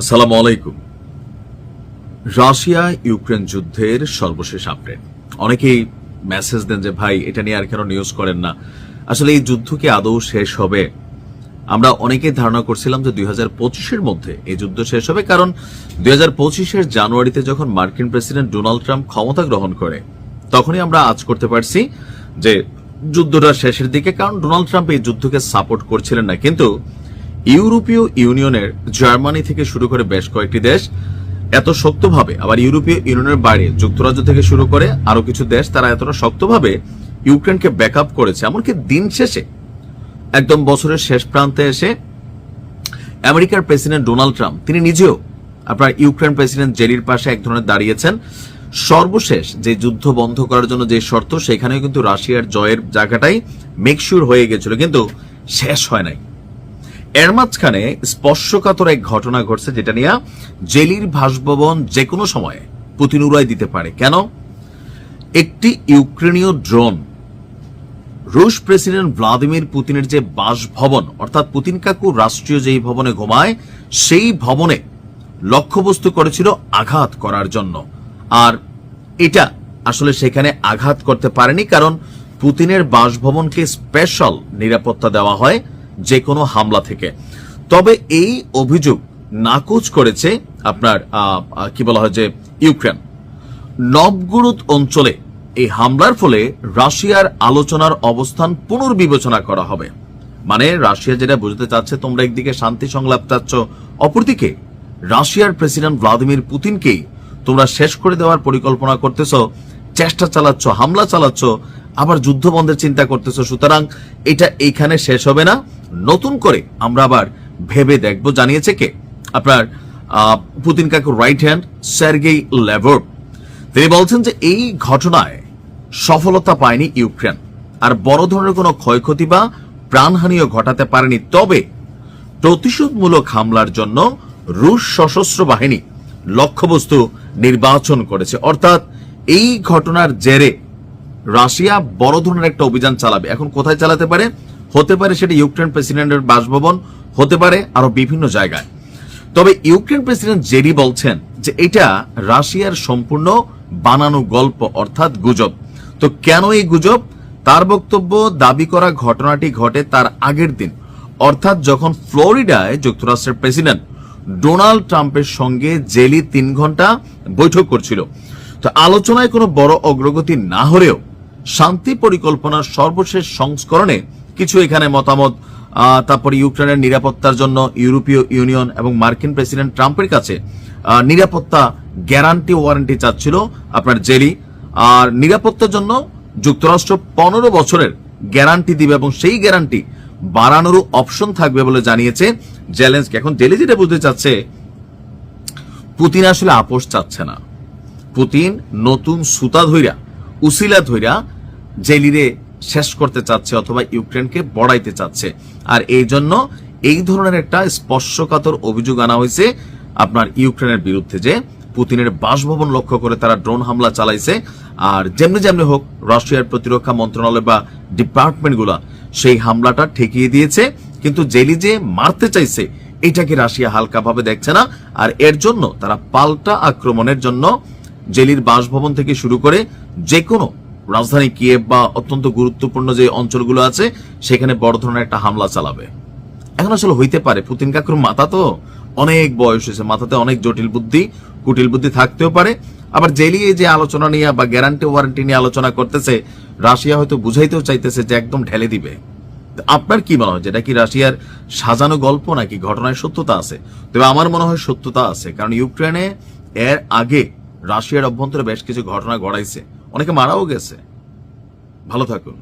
আসসালামু আলাইকুম। Russia Ukraine যুদ্ধের সর্বশেষ আপডেট। অনেকেই মেসেজ দেন যে, ভাই, এটা নিয়ে আর কেন নিউজ করেন না? আসলে এই যুদ্ধ কি আদৌ শেষ হবে? আমরা অনেকেই ধারণা করছিলাম যে দুই মধ্যে এই যুদ্ধ শেষ হবে, কারণ দুই হাজার জানুয়ারিতে যখন মার্কিন প্রেসিডেন্ট ডোনাল্ড ট্রাম্প ক্ষমতা গ্রহণ করে, তখনই আমরা আজ করতে পারছি যে যুদ্ধটা শেষের দিকে, কারণ ডোনাল্ড ট্রাম্প এই যুদ্ধকে সাপোর্ট করছিলেন না। কিন্তু ইউরোপীয় ইউনিয়নের জার্মানি থেকে শুরু করে বেশ কয়েকটি দেশ এত শক্তভাবে, আবার ইউরোপীয় ইউনিয়নের বাইরে যুক্তরাজ্য থেকে শুরু করে আরও কিছু দেশ তারা এতটা শক্তভাবে ইউক্রেনকে ব্যাকআপ করেছে। এমনকি দিন শেষে, একদম বছরের শেষ প্রান্তে এসে আমেরিকার প্রেসিডেন্ট ডোনাল্ড ট্রাম্প, তিনি নিজেও আপনার ইউক্রেন প্রেসিডেন্ট জেরির পাশে এক ধরনের দাঁড়িয়েছেন। সর্বশেষ যে যুদ্ধ বন্ধ করার জন্য যে শর্ত, সেখানেও কিন্তু রাশিয়ার জয়ের জায়গাটাই মেকশিওর হয়ে গেছিল, কিন্তু শেষ হয় নাই। এর মাঝখানে স্পর্শকাতর এক ঘটনা ঘটছে যেটা নিয়ে জেলির বাসভবন যে কোনো সময়ে পুতিন উড়াই দিতে পারে। কেন? একটি ইউক্রেনীয় ড্রোন রুশ প্রেসিডেন্ট ভ্লাদিমির পুতিনের যে বাসভবন, অর্থাৎ পুতিন কাকু রাষ্ট্রীয় যেই ভবনে ঘুমায়, সেই ভবনে লক্ষ্যবস্তু করেছিল আঘাত করার জন্য। আর এটা আসলে সেখানে আঘাত করতে পারেনি, কারণ পুতিনের বাসভবনকে স্পেশাল নিরাপত্তা দেওয়া হয়। যে কোনো হামলা থেকে। তবে এই অভিযোগ নাকচ করেছে আপনার কি বলা হয় যে, ইউক্রেন। নবগুরুত অঞ্চলে এই হামলার ফলে রাশিয়ার আলোচনার অবস্থান পুনর্বিবেচনা করা হবে। মানে রাশিয়া যেটা বুঝতে চাচ্ছে, তোমরা একদিকে শান্তি সংলাপ চাচ্ছ, অপরদিকে রাশিয়ার প্রেসিডেন্ট ভ্লাদিমির পুতিনকেই তোমরা শেষ করে দেওয়ার পরিকল্পনা করতেছ, চেষ্টা চালাচ্ছ, হামলা চালাচ্ছ, আবার যুদ্ধ বন্ধের চিন্তা করতেছ, সুতরাং এটা এইখানে শেষ হবে না। নতুন করে আমরা আবার ভেবে দেখব। জানিয়েছে কে? আপনার পুতিন কাকুর রাইট হ্যান্ড সার্গেই লেভর তিনি বলছেন যে এই ঘটনায় সফলতা পায়নি ইউক্রেন। আর বড় ধরনের কোনো ক্ষয়ক্ষতি বা প্রাণহানিও ঘটাতে পারেনি। তবে প্রতিশোধমূলক হামলার জন্য রুশ সশস্ত্র বাহিনী লক্ষ্যবস্তু নির্বাচন করেছে। অর্থাৎ এই ঘটনার জেরে রাশিয়া বড় ধরনের একটা অভিযান চালাবে। এখন কোথায় চালাতে পারে? হতে পারে সেটা ইউক্রেন প্রেসিডেন্টের বাসভবন, হতে পারে আরও বিভিন্ন জায়গায়। তবে ইউক্রেন প্রেসিডেন্ট জেরি বলছেন যে এটা রাশিয়ার সম্পূর্ণ বানানো গল্প, অর্থাৎ গুজব। তো কেন এই গুজব? তার বক্তব্য, দাবি করা ঘটনাটি ঘটে তার আগের দিন, অর্থাৎ যখন ফ্লোরিডায় যুক্তরাষ্ট্রের প্রেসিডেন্ট ডোনাল্ড ট্রাম্পের সঙ্গে জেলি তিন ঘণ্টা বৈঠক করছিল। তো আলোচনায় কোনো বড় অগ্রগতি না হলেও শান্তি পরিকল্পনার সর্বশেষ সংস্করণে কিছু এখানে মতামত তারপর ইউক্রেনের নিরাপত্তার জন্য ইউরোপীয় ইউনিয়ন এবং মার্কিন প্রেসিডেন্ট ট্রাম্পের কাছে নিরাপত্তা গ্যারান্টি ওয়ারেন্টি চাচ্ছিল আপনার জেলি। আর নিরাপত্তার জন্য যুক্তরাষ্ট্র পনেরো বছরের গ্যারান্টি দিবে এবং সেই গ্যারান্টি বাড়ানোরও অপশন থাকবে বলে জানিয়েছে জেলেন্সকে। এখন জেলি যেটা বুঝতে চাচ্ছে, পুতিন আসলে আপোষ চাচ্ছে না। পুতিন নতুন সুতা ধইরা, উসিলা ধইরা জেলিরে শেষ করতে চাচ্ছে অথবা ইউক্রেনকে বড়াইতে চাচ্ছে। আর এই জন্য এই ধরনের একটা স্পর্শকাতর অভিযোগ আনা হয়েছে আপনার ইউক্রেনের বিরুদ্ধে যে পুতিনের বাসভবন লক্ষ্য করে তারা ড্রোন হামলা চালাইছে। আর যেমনি যেমনি হোক, রাশিয়ার প্রতিরক্ষা মন্ত্রণালয় বা ডিপার্টমেন্টগুলা সেই হামলাটা ঠেকিয়ে দিয়েছে। কিন্তু জেলি যে মারতে চাইছে এটাকে রাশিয়া হালকাভাবে দেখছে না? আর এর জন্য তারা পাল্টা আক্রমণের জন্য জেলির বাসভবন থেকে শুরু করে যে কোনো রাজধানী কিয়েভ বা অত্যন্ত গুরুত্বপূর্ণ যে অঞ্চলগুলো আছে, সেখানে বড় ধরনের একটা হামলা চালাবে। এখন আসলে হইতে পারে, পুতিন কাকুর মাথা তো অনেক বয়স হয়েছে, মাথাতে অনেক জটিল বুদ্ধি, কুটিল বুদ্ধি থাকতেও পারে। আবার জেলি এই যে আলোচনা নিয়ে বা গ্যারান্টি ওয়ারেন্টি নিয়ে আলোচনা করতেছে, রাশিয়া হয়তো বুঝাইতেও চাইতেছে যে একদম ঢেলে দিবে। আপনার কি মনে হয় যেটা কি রাশিয়ার সাজানো গল্প নাকি ঘটনায় সত্যতা আছে? তবে আমার মনে হয় সত্যতা আছে, কারণ ইউক্রেনে এর আগে রাশিয়ার অভ্যন্তরে বেশ কিছু ঘটনা ঘটাইছে। অনেকে মারাও গেছে। ভালো থাকুন।